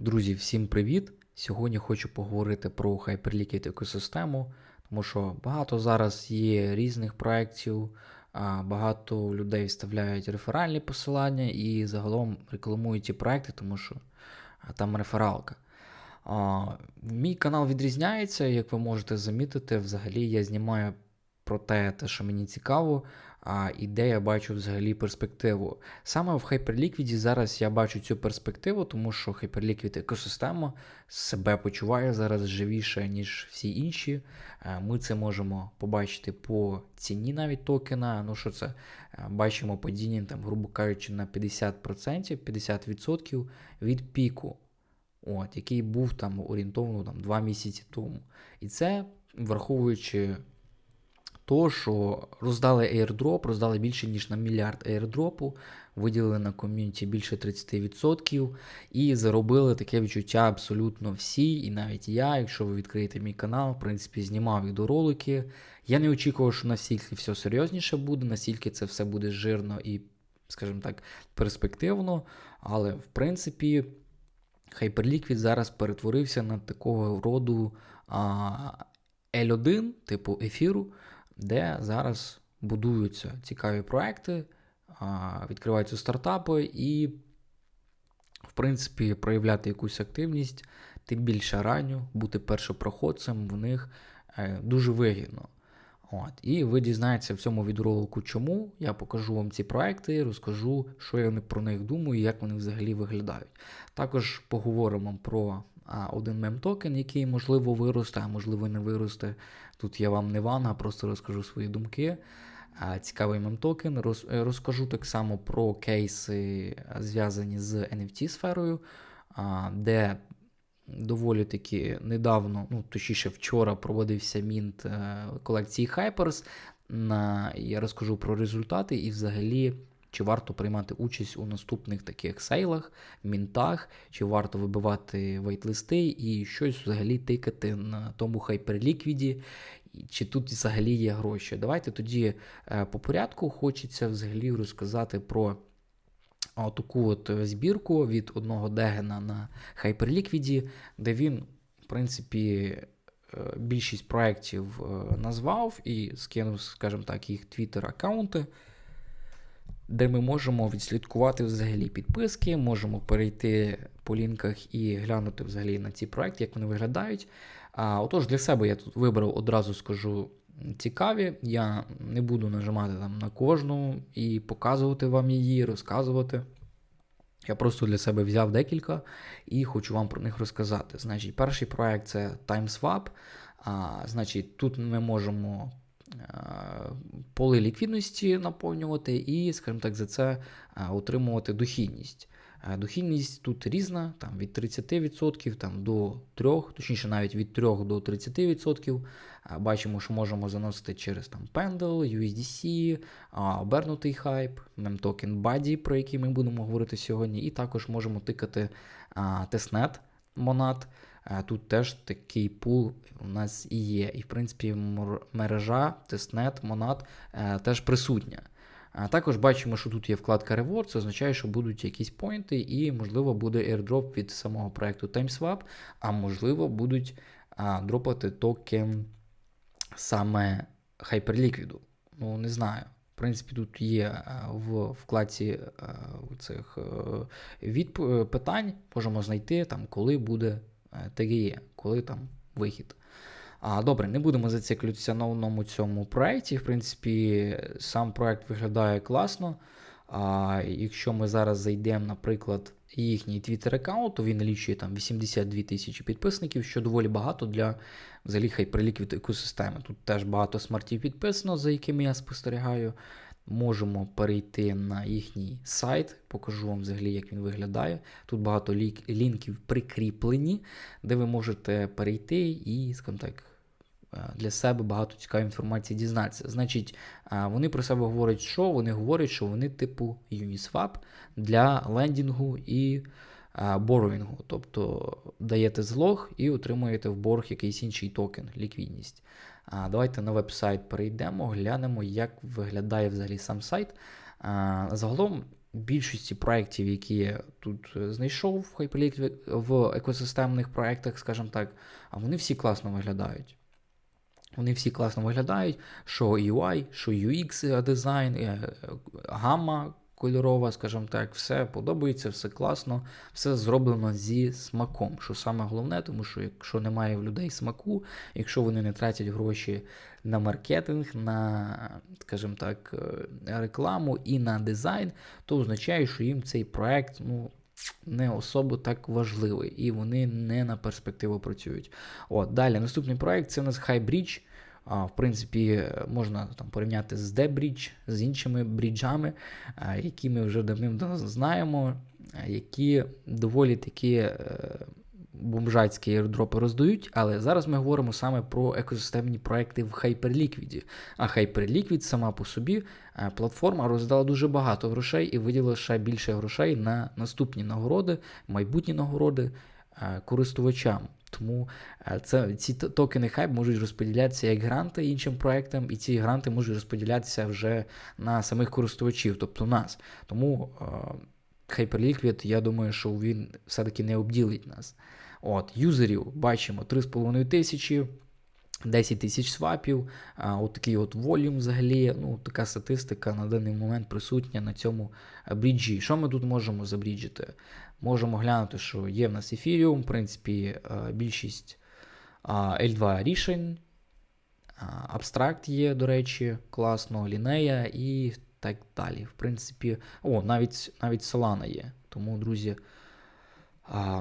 Друзі, всім привіт! Сьогодні хочу поговорити про Hyperliquid екосистему, тому що багато зараз є різних проєктів, багато людей вставляють реферальні посилання і загалом рекламують ці проекти, тому що там рефералка. Мій канал відрізняється, як ви можете замітити, взагалі я знімаю про те, те, що мені цікаво, а, і де я бачу взагалі перспективу. Саме в Hyperliquid зараз я бачу цю перспективу, тому що Hyperliquid екосистема себе почуває зараз живіше, ніж всі інші. Е, Ми це можемо побачити по ціні навіть токена. Ну що це? Е, Бачимо падіння, там, грубо кажучи, на 50%, 50% від піку. От, який був там орієнтовно там, 2 місяці тому. І це враховуючи то, що роздали airdrop, роздали більше, ніж на мільярд airdropу, виділили на ком'юніті більше 30% і заробили таке відчуття абсолютно всі, і навіть я, якщо ви відкриєте мій канал, в принципі, знімав відеоролики. Я не очікував, що настільки все серйозніше буде, настільки це все буде жирно і, скажімо так, перспективно. Але в принципі. Hyperliquid зараз перетворився на такого роду а, L1, типу ефіру, де зараз будуються цікаві проекти, відкриваються стартапи і, в принципі, проявляти якусь активність, тим більше ранню, бути першопроходцем в них е, дуже вигідно. От. І ви дізнаєтеся в цьому відеоролику, чому. Я покажу вам ці проекти, розкажу, що я про них думаю і як вони взагалі виглядають. Також поговоримо про а, один мем-токен, який можливо виросте, а можливо не виросте. Тут я вам не ванга, просто розкажу свої думки. Цікавий мем-токен. Роз, е, розкажу так само про кейси, зв'язані з NFT-сферою, де доволі таки недавно, ну точніше, вчора проводився мінт е, колекції Hypers. На, Я розкажу про результати і взагалі. Чи варто приймати участь у наступних таких сейлах, мінтах, чи варто вибивати вейтлисти і щось взагалі тикати на тому хайперліквіді, чи тут взагалі є гроші. Давайте тоді е, по порядку хочеться взагалі розказати про таку от збірку від одного дегена на Hyperliquid, де він, в принципі, е, більшість проєктів е, назвав і скинув, скажімо так, їх твіттер-аккаунти, де ми можемо відслідкувати взагалі підписки, можемо перейти по лінках і глянути взагалі на ці проекти, як вони виглядають. А, Отож, для себе я тут вибрав, одразу скажу цікаві. Я не буду нажимати там на кожну і показувати вам її, розказувати. Я просто для себе взяв декілька і хочу вам про них розказати. Значить, перший проект це TimeSwap. А, Значить, тут ми можемо а, поли ліквідності наповнювати і, скажімо так, за це а, отримувати дохідність. Дохідність тут різна, там від 30% там, до 3%, точніше навіть від 3 до 30%. Бачимо, що можемо заносити через там, Pendle, USDC, обернутий хайп, мемтокен Buddy, про який ми будемо говорити сьогодні, і також можемо тикати тестнет Monad. Тут теж такий пул у нас і є. І, в принципі, мережа, тестнет, Monad теж присутня. А Також бачимо, що тут є вкладка Reward, це означає, що будуть якісь поінти, і, можливо, буде airdrop від самого проекту TimeSwap, а можливо, будуть а, дропати токен саме Hyperliquid. Ну, не знаю. В принципі, тут є в вкладці цих від питань, можемо знайти, там, коли буде ТГЄ, коли там вихід. А, Добре, не будемо зациклюватися на одному цьому проєкті. В принципі, сам проєкт виглядає класно. А, Якщо ми зараз зайдемо, наприклад, їхній твіттер аккаунт то він налічує там 82 тисячі підписників, що доволі багато для взагалі хайперліквід екосистеми. Тут теж багато смартів підписано, за якими я спостерігаю. Можемо перейти на їхній сайт, покажу вам взагалі, як він виглядає. Тут багато лінків прикріплені, де ви можете перейти і, скажімо так, для себе багато цікавої інформації дізнатися. Значить, вони про себе говорять, що вони говорять, що вони типу Uniswap для лендінгу і боровінгу. Тобто даєте злог і отримуєте в борг якийсь інший токен, ліквідність. Давайте на веб-сайт перейдемо, глянемо, як виглядає взагалі сам сайт. Загалом більшості проєктів, які я тут е, знайшов в Hyperliquid в екосистемних проєктах, скажімо так, а вони всі класно виглядають. Вони всі класно виглядають, що UI, що UX дизайн, е, гамма кольорова, скажімо так, все подобається, все класно, все зроблено зі смаком. Що саме головне, тому що якщо немає в людей смаку, якщо вони не тратять гроші на маркетинг, на, скажімо так, е, рекламу і на дизайн, то означає, що їм цей проект, ну. Не особо так важливий, і вони не на перспективу працюють. От, Далі, наступний проект це у нас Highbridge. В принципі, можна там порівняти з Debridge, з іншими бріджами, які ми вже давним знаємо, які доволі такі е, бомжацькі airdropи роздають. Але зараз ми говоримо саме про екосистемні проекти в Hyperliquid. А Hyperliquid сама по собі е, платформа роздала дуже багато грошей і виділила ще більше грошей на наступні нагороди, майбутні нагороди е, користувачам. Тому е, це, ці токени хайп можуть розподілятися як гранти іншим проектам, і ці гранти можуть розподілятися вже на самих користувачів, тобто нас. Тому е, Hyperliquid, я думаю, що він все-таки не обділить нас. От, Юзерів бачимо 3,5 тисячі. 10 тисяч свапів, от такий от волюм взагалі, ну, така статистика на даний момент присутня на цьому е, бріджі. Що ми тут можемо забріджити? Можемо глянути, що є в нас Ethereum, в принципі, е, більшість L2 рішень. Абстракт є, до речі, класно, лінея і так далі. В принципі, о, навіть навіть Solana є. Тому, друзі,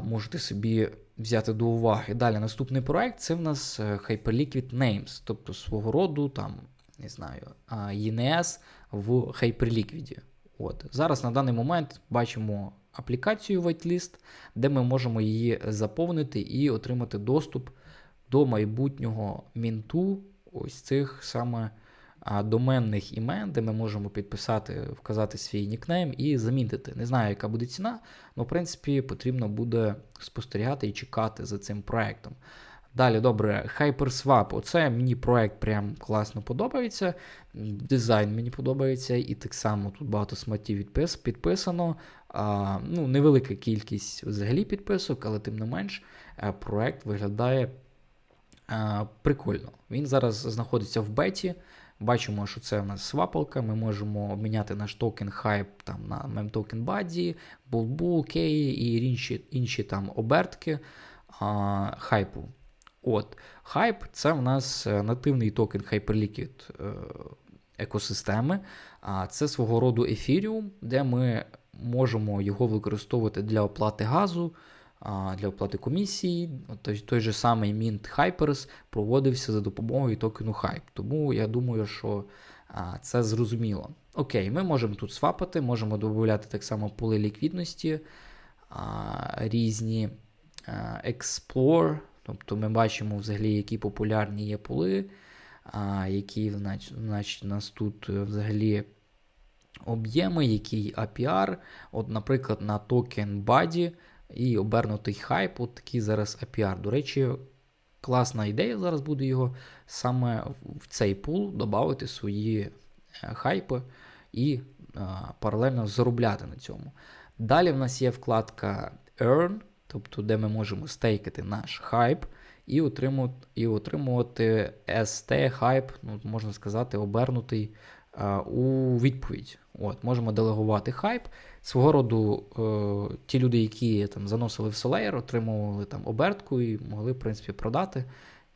можете собі взяти до уваги. Далі наступний проект це в нас е, Hyperliquid Names, тобто свого роду, там, не знаю, ENS в Hyperliquid. От. Зараз на даний момент бачимо аплікацію Whitelist, де ми можемо її заповнити і отримати доступ до майбутнього мінту ось цих саме доменних імен, де ми можемо підписати, вказати свій нікнейм і замінити. Не знаю, яка буде ціна, але в принципі потрібно буде спостерігати і чекати за цим проектом. Далі, добре, HyperSwap. Оце мені проект прям класно подобається. Дизайн мені подобається, і так само тут багато сматів підписано. А, ну, Невелика кількість взагалі підписок, але тим не менш, е, проект виглядає а, прикольно. Він зараз знаходиться в беті. Бачимо, що це у нас свапалка. Ми можемо обміняти наш токен Hype там, на мемтокен Buddy, Bulbul, Key і інші інші там обертки а, хайпу. От, Hype це у нас е, нативний токен Hyperliquid е, екосистеми. А це свого роду Ethereum, де ми можемо його використовувати для оплати газу, для оплати комісії. Той, той же самий Mint Hypers проводився за допомогою токену Hype. Тому я думаю, що це зрозуміло. Окей, ми можемо тут свапати, можемо додати так само пули ліквідності, різні Explore. Тобто ми бачимо взагалі, які популярні є пули, які значить, нас тут е, взагалі об'єми, який APR. От, Наприклад, на токен Buddy і обернутий хайп, от такий зараз APR. До речі, класна ідея. Зараз буде його саме в цей пул додати свої е, хайпи і а, паралельно заробляти на цьому. Далі в нас є вкладка Earn, тобто де ми можемо стейкати наш хайп і отримувати і отримувати ST хайп, ну, можна сказати, обернутий у відповідь. От, Можемо делегувати хайп. Свого роду е, ті люди, які там заносили в Solare, отримували там обертку і могли, в принципі, продати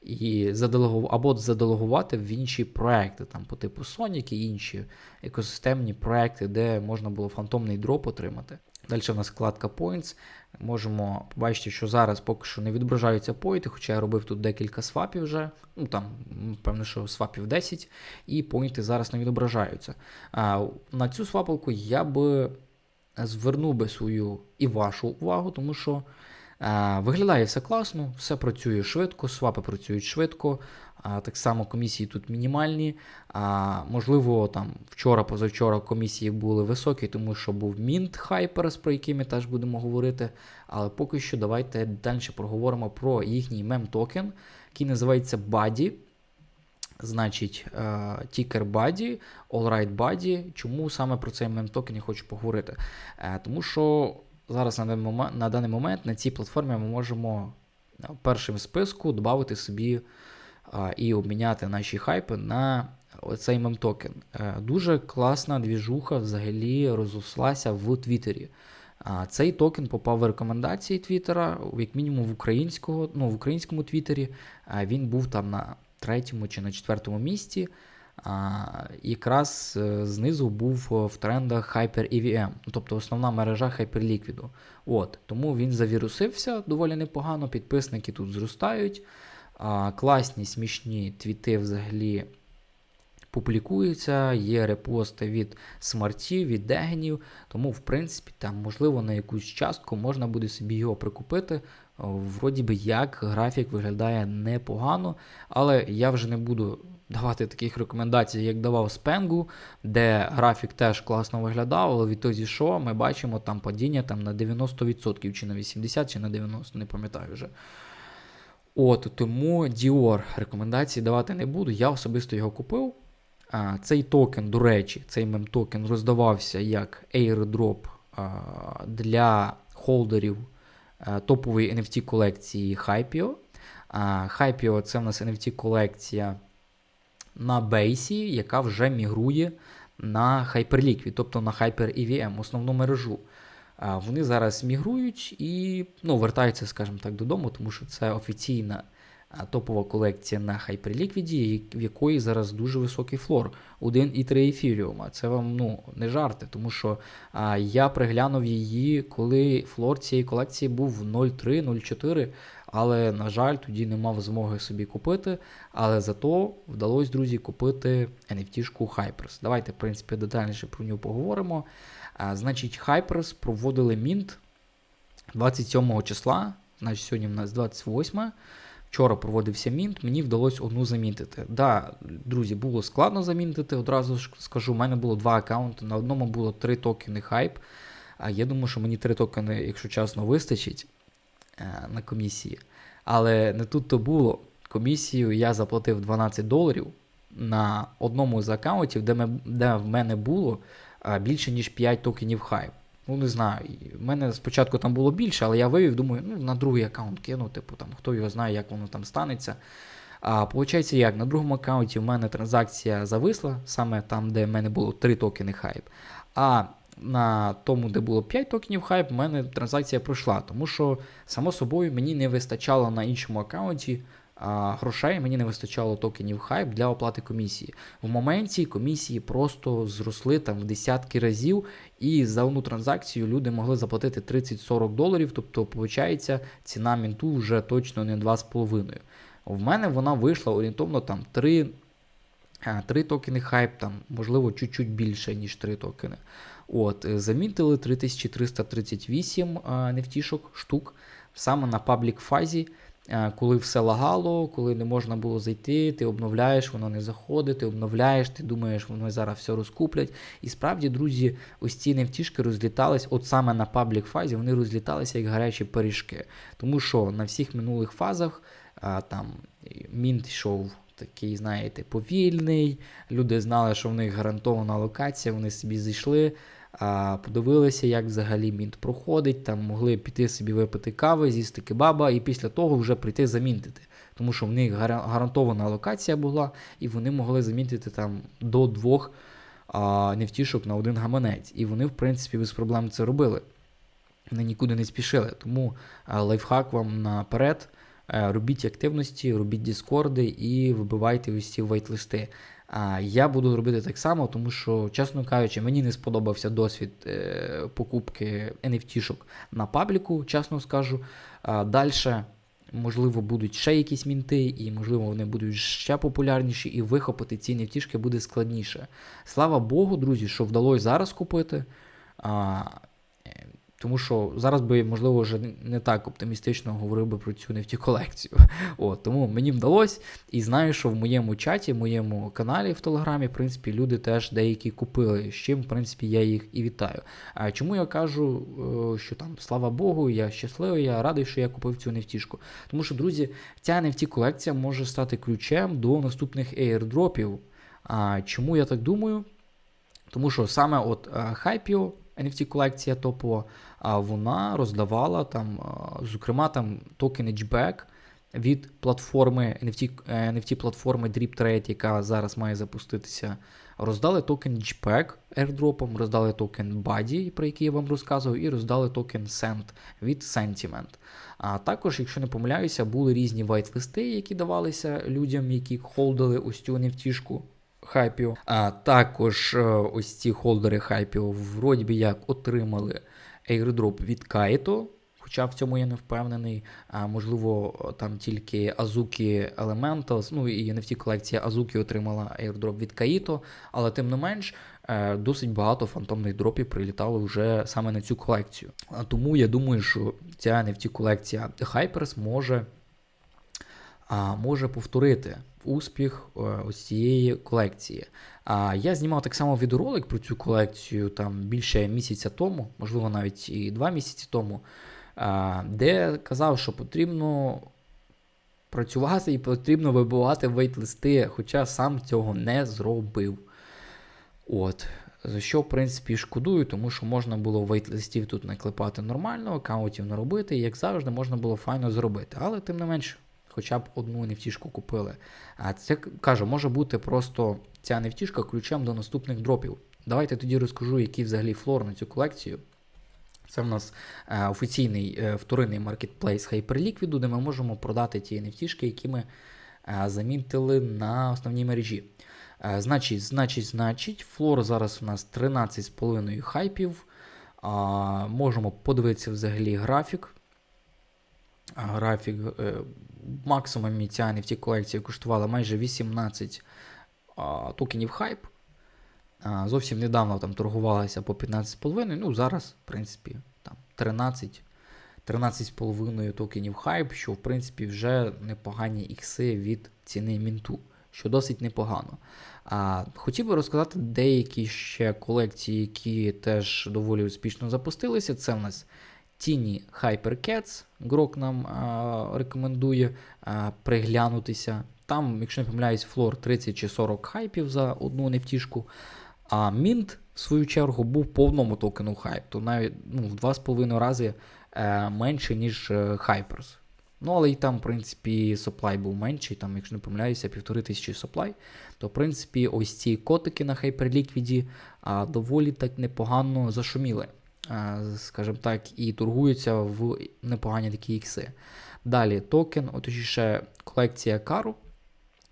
і заделегу... або заделегувати в інші проекти, там по типу Sonic і інші екосистемні проекти, де можна було фантомний дроп отримати. Далі в нас вкладка Points. Можемо побачити, що зараз поки що не відображаються пойти, хоча я робив тут декілька свапів вже. Ну там, певно, що свапів 10, і поінти зараз не відображаються. А, На цю свапалку я би звернув би свою і вашу увагу, тому що виглядає все класно, все працює швидко, свапи працюють швидко. Так само комісії тут мінімальні. Можливо, там вчора-позавчора комісії були високі, тому що був Mint Hypers, про який ми теж будемо говорити. Але поки що давайте далі проговоримо про їхній мем-токен, який називається Buddy. Значить, е, Buddy, Allright Buddy. Чому саме про цей мем-токен я хочу поговорити? Е, Тому що зараз на даний момент на, цій платформі ми можемо е, першим списку додати собі е, і обміняти наші хайпи на цей мем-токен. Е, Дуже класна двіжуха взагалі розрослася в Твіттері. Цей токен попав в рекомендації Твіттера, як мінімум в українського, ну, в українському Твіттері. Він був там на третьому чи на четвертому місці. А, Якраз е, знизу був е, в трендах Hyper EVM, тобто основна мережа Hyperliquid. От, Тому він завірусився доволі непогано, підписники тут зростають. А, Класні, смішні твіти взагалі публікуються, є репости від смартів, від дегенів, тому, в принципі, там, можливо, на якусь частку можна буде собі його прикупити. Вроді би, як графік виглядає непогано, але я вже не буду давати таких рекомендацій, як давав Спенгу, де графік теж класно виглядав, але відтоді що ми бачимо там падіння там, на 90% чи на 80%, чи на 90%, не пам'ятаю вже. От, Тому Dior рекомендації давати не буду. Я особисто його купив. А, Цей токен, до речі, цей мем-токен роздавався як airdrop а, для холдерів а, топової NFT колекції Hypio. А, Hypio це в нас NFT колекція на бейсі, яка вже мігрує на Hyperliquid, тобто на HyperEVM, основну мережу. Вони зараз мігрують і ну, вертаються, скажімо так, додому, тому що це офіційна топова колекція на Hyperliquid, в якої зараз дуже високий флор 1,3 ефіріума. Це вам ну, не жарти, тому що а, я приглянув її, коли флор цієї колекції був 0,3-0,4. Але, на жаль, тоді не мав змоги собі купити. Але зато вдалося, друзі, купити NFT-шку Hypers. Давайте, в принципі, детальніше про нього поговоримо. А, Значить, Hypers проводили мінт 27 числа, значить, сьогодні в нас 28. Вчора проводився мінт, мені вдалося одну замінтити. Да, друзі, було складно замінтити, одразу ж скажу, у мене було два аккаунти, на одному було три токени хайп. А я думаю, що мені три токени, якщо чесно, вистачить на комісії. Але не тут то було. Комісію я заплатив 12 доларів на одному з аккаунтів, де, ми, де в мене було більше, ніж 5 токенів хайп. Ну, не знаю. В мене спочатку там було більше, але я вивів, думаю, ну, на другий аккаунт кину, типу, там, хто його знає, як воно там станеться. А Получається, як на другому аккаунті в мене транзакція зависла, саме там, де в мене було 3 токени хайп. А на тому, де було 5 токенів хайп, в мене транзакція пройшла. Тому що, само собою, мені не вистачало на іншому аккаунті а, грошей, мені не вистачало токенів хайп для оплати комісії. В моменті комісії просто зросли там в десятки разів, і за одну транзакцію люди могли заплатити 30-40 доларів, тобто, виходить, ціна мінту вже точно не 2,5. В мене вона вийшла орієнтовно там 3 3 токени хайп, там, можливо, чуть-чуть більше, ніж 3 токени. От, Замітили 3338 нефтішок штук саме на паблік фазі. Коли все лагало, коли не можна було зайти, ти обновляєш, воно не заходить, ти обновляєш, ти думаєш, воно зараз все розкуплять. І справді, друзі, ось ці невтішки розлітались, от саме на паблік фазі, вони розліталися як гарячі пиріжки. Тому що на всіх минулих фазах а, там мінт йшов такий, знаєте, повільний. Люди знали, що в них гарантована локація, вони собі зайшли а, подивилися, як взагалі мінт проходить, там могли піти собі випити кави, з'їсти кебаба, і після того вже прийти замінтити. Тому що в них гарантована локація була, і вони могли замінтити там до двох а, невтішок на один гаманець. І вони, в принципі, без проблем це робили. Вони нікуди не спішили. Тому а, лайфхак вам наперед. Е, робіть активності, робіть дискорди і вибивайте ці вайтлисти. Я буду робити так само, тому що, чесно кажучи, мені не сподобався досвід е, покупки NFT-шок на пабліку, чесно скажу. Далі, можливо, будуть ще якісь мінти, і, можливо, вони будуть ще популярніші, і вихопити ці NFT-шки буде складніше. Слава Богу, друзі, що вдалося зараз купити. Тому що зараз би, можливо, вже не- так оптимістично говорив би про цю NFT колекцію. От, тому мені вдалося, і знаю, що в моєму чаті, в моєму каналі в Телеграмі, в принципі, люди теж деякі купили, з чим, в принципі, я їх і вітаю. А чому я кажу, е, що там, слава Богу, я щасливий, я радий, що я купив цю NFT-шку. Тому що, друзі, ця NFT колекція може стати ключем до наступних airdropів. А чому я так думаю? Тому що саме от е, Hypio, NFT колекція топова, вона роздавала там, зокрема, там токен HBack від платформи NFT, е, NFT платформи DripTrade, яка зараз має запуститися. Роздали токен HBack airdropом, роздали токен Buddy, про який я вам розказував, і роздали токен Send від Sentiment. А також, якщо не помиляюся, були різні вайт-листи, які давалися людям, які холдили ось цю NFT-шку. Хайпіо. А також е, ось ці холдери Хайпіо вроді би як отримали airdrop від Kaito, хоча в цьому я не впевнений. А, можливо, там тільки Azuki Elementals, ну і NFT колекція Azuki отримала airdrop від Kaito, але тим не менш. е, Досить багато фантомних дропів прилітало вже саме на цю колекцію. Тому я думаю, що ця NFT колекція Hypers може може повторити успіх е, ось цієї колекції. А, я знімав так само відеоролик про цю колекцію там більше місяця тому, можливо, навіть і два місяці тому, де казав, що потрібно працювати і потрібно вибивати вейт-листи, хоча сам цього не зробив. От. За що, в принципі, шкодую, тому що можна було вейт-листів тут наклепати нормально, аккаунтів не робити, і як завжди, можна було файно зробити. Але тим не менш, хоча б одну нефтішку купили. А це кажу, може бути просто ця нефтішка ключем до наступних дропів. Давайте тоді розкажу, який взагалі флор на цю колекцію. Це в нас е, офіційний е, вторинний маркетплейс Hyperliquid, де ми можемо продати ті NFT, які ми е, замітили на основній мережі. Значить, значить, значить, флор зараз у нас 13,5 хайпів. Можемо подивитися взагалі графік. Графік максимум ця NFT колекція коштувала майже 18 а, токенів хайп. Зовсім недавно там торгувалася по 15,5. Ну, зараз, в принципі, там 13. 13,5 токенів хайп, що в принципі вже непогані ікси від ціни мінту, що досить непогано. А, Хотів би розказати деякі ще колекції, які теж доволі успішно запустилися. Це в нас Тіні Hypercats. Грок нам а, рекомендує а, приглянутися. Там, якщо не помиляюсь, флор 30 чи 40 хайпів за одну нефтішку. А Mint, в свою чергу, був по одному токену хайп, то навіть ну, в 2,5 рази е, менше, ніж е, Hypers. Ну, але і там, в принципі, supply був менший, там, якщо не помиляюся, півтори тисячі supply, то, в принципі, ось ці котики на а, доволі так непогано зашуміли, скажімо так, і торгуються в непогані такі ікси. Далі токен, ще колекція Кару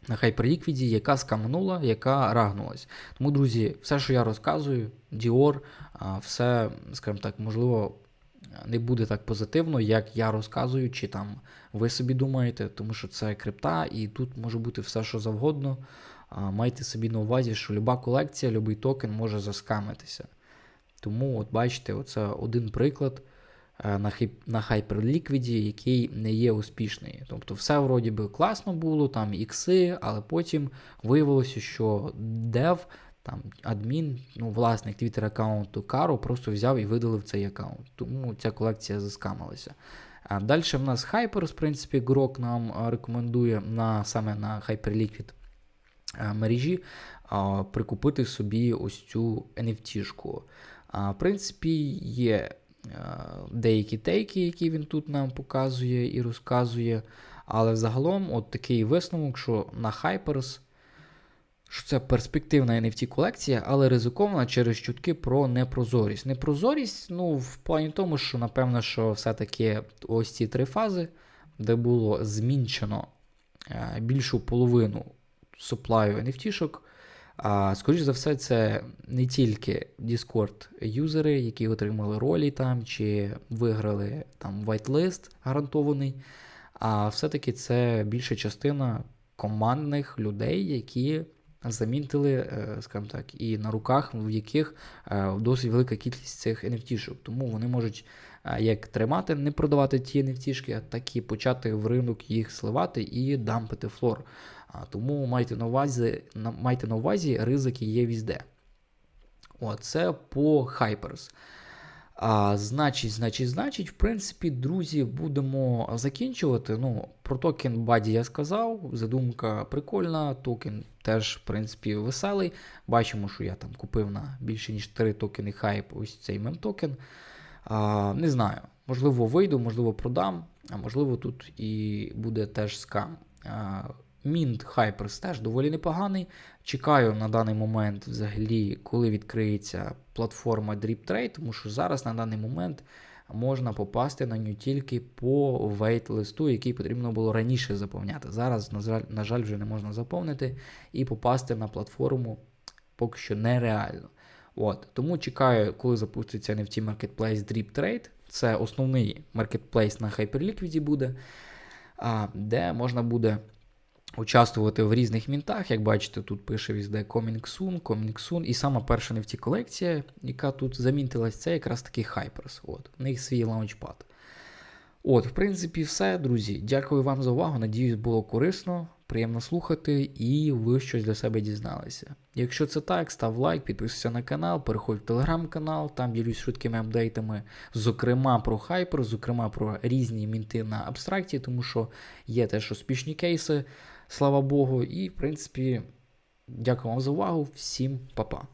на Hyperliquid, яка скаманула, яка рагнулась. Тому, друзі, все, що я розказую, Dior, все, скажімо так, можливо, не буде так позитивно, як я розказую, чи там ви собі думаєте, тому що це крипта, і тут може бути все, що завгодно. Майте собі на увазі, що люба колекція, будь-який токен може заскамитися. Тому, от бачите, оце один приклад е, на на Hyperliquid, який не є успішний. Тобто, все вроді би класно було, там ікси, але потім виявилося, що дев, там адмін, ну, власник твіттер аккаунту Каро просто взяв і видалив цей аккаунт. Тому ця колекція заскамилася. А далі в нас Hyper, в принципі, Грок нам рекомендує на, саме на Hyperliquid мережі прикупити собі ось цю NFT-шку. А, в принципі, є а, деякі тейки, які він тут нам показує і розказує. Але загалом, от такий висновок, що на Hypers що це перспективна NFT колекція, але ризикована через чутки про непрозорість. Непрозорість, ну, в плані тому, що, напевно, що все-таки ось ці три фази, де було змінчено е, більшу половину суплаю NFT-шок. А, скоріш за все, це не тільки Discord-юзери, які отримали ролі там, чи виграли там whitelist гарантований, а все-таки це більша частина командних людей, які замінтили, е, скажімо так, і на руках, в яких е, досить велика кількість цих NFT-шок. Тому вони можуть е, як тримати, не продавати ті NFT-шки, так і почати в ринок їх сливати і дампити флор. Тому майте на увазі, майте на увазі, ризики є візде. О, це по Hypers. А, значить, значить, значить, в принципі, друзі, будемо закінчувати. Ну, про токен Баді я сказав. Задумка прикольна, токен теж, в принципі, веселий. Бачимо, що я там купив на більше ніж 3 токени хайп, ось цей мем-токен. А, не знаю, можливо, вийду, можливо, продам, а можливо, тут і буде теж скам. Mint Hypers теж доволі непоганий. Чекаю на даний момент, взагалі, коли відкриється платформа Drip Trade, тому що зараз на даний момент можна попасти на нього тільки по вейт-листу, який потрібно було раніше заповняти. Зараз, на жаль, вже не можна заповнити і попасти на платформу поки що нереально. От, тому чекаю, коли запуститься NFT Marketplace Drip Trade. Це основний маркетплейс на Hyperliquid буде, де можна буде участвувати в різних мінтах. Як бачите, тут пише візде Coming Soon, Coming Soon. І сама перша NFT колекція, яка тут замінтилась, це якраз таки Hypers. От, у них свій лаунчпад. От, в принципі, все, друзі. Дякую вам за увагу. Надіюсь, було корисно, приємно слухати, і ви щось для себе дізналися. Якщо це так, став лайк, підписуйся на канал, переходь в телеграм-канал, там ділюсь швидкими апдейтами, зокрема про хайпер, зокрема про різні мінти на абстракті, тому що є теж успішні кейси, слава Богу. І, в принципі, дякую вам за увагу. Всім па-па.